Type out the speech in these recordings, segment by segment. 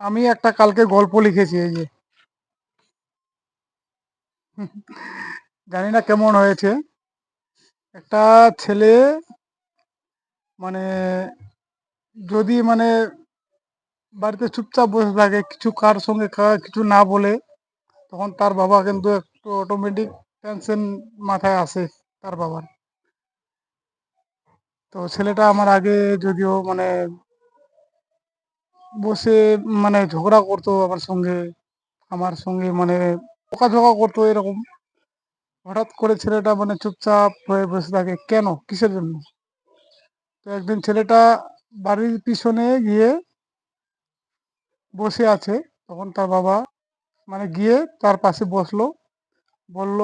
আমি একটা কালকে গল্প লিখেছি, এই যে। জানি না কেমন হয়েছে। একটা ছেলে মানে যদি মানে বাড়িতে চুপচাপ বসে থাকে, কিছু কার সঙ্গে কিছু না বলে, তখন তার বাবা কিন্তু একটু অটোমেটিক টেনশন মাথায় আসে তার বাবার। তো ছেলেটা আমার আগে যদিও মানে বসে মানে ঝগড়া করতো আমার সঙ্গে আমার সঙ্গে মানে ঝোকা করতো এরকম। হঠাৎ করে ছেলেটা মানে চুপচাপ হয়ে বসে থাকে, কেন? কিসের জন্য? তো একদিন ছেলেটা বাড়ির পিছনে গিয়ে বসে আছে, তখন তার বাবা মানে গিয়ে তার পাশে বসল, বলল,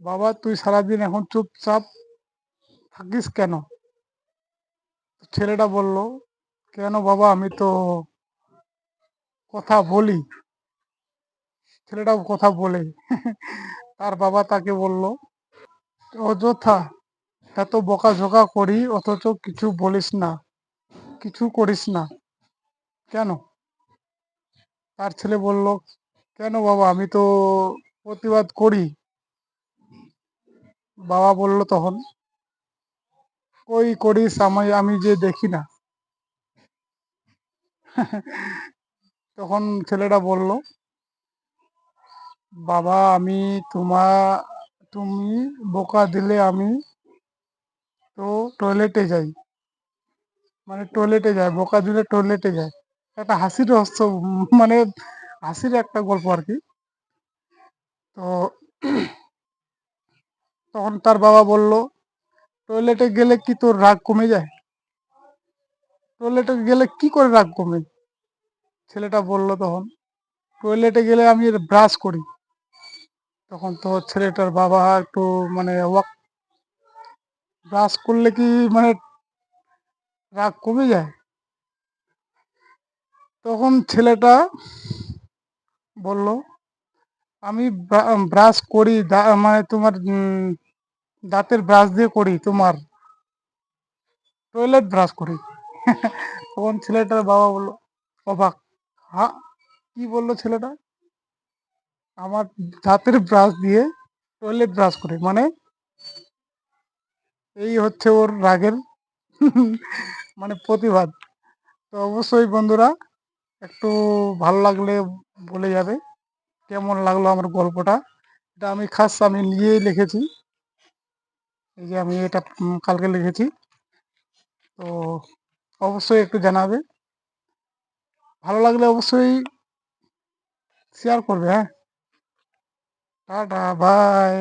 বাবা, তুই সারাদিন এখন চুপচাপ থাকিস কেন? ছেলেটা বলল কেন বাবা? আমি তো কথা বলি। ছেলেটাও কথা বলে। তার বাবা তাকে বলল, অযথা এত বকাঝকা করি, অথচ কিছু বলিস না, কিছু করিস না। কেন? তার ছেলে বলল, কেন বাবা? আমি তো প্রতিবাদ করি। বাবা বলল তখন, কই করিস আমি আমি যে দেখি না। তখন ছেলেটা বলল, বাবা, আমি তোমা, তুমি বোকা দিলে আমি তো টয়লেটে যাই। মানে টয়লেটে যায়, বোকা দিলে টয়লেটে যায়। একটা হাসির রহস্য মানে হাসির একটা গল্প আর কি। তো তখন তার বাবা বলল টয়লেটে গেলে কি তোর রাগ কমে যায়? টয়লেটে গেলে কি করে রাগ কমে ছেলেটা বলল তখন টয়লেটে গেলে আমি ব্রাশ করি। তখন তো ছেলেটার বাবা একটু মানে অবাক ব্রাশ করলে কি মানে রাগ কমে যায়? তখন ছেলেটা বলল, আমি ব্রাশ করি মানে তোমার দাঁতের ব্রাশ দিয়ে করি, তোমার। টয়লেট ব্রাশ করি। তখন ছেলেটার বাবা বলল, অবাক হ্যাঁ কি বলল ছেলেটা? আমার দাঁতের ব্রাশ দিয়ে টয়লেট ব্রাশ করে মানে এই হচ্ছে ওর রাগের মানে প্রতিবাদ। তো অবশ্যই বন্ধুরা, একটু ভালো লাগলে বলে যাবে, কেমন লাগল আমার গল্পটা। এটা আমি খাস আমি নিজেই লিখেছি। এই যে আমি এটা কালকে লিখেছি। তো অবশ্যই একটু জানাবে। ভালো লাগলে অবশ্যই শেয়ার করবে হ্যাঁ। Tata bye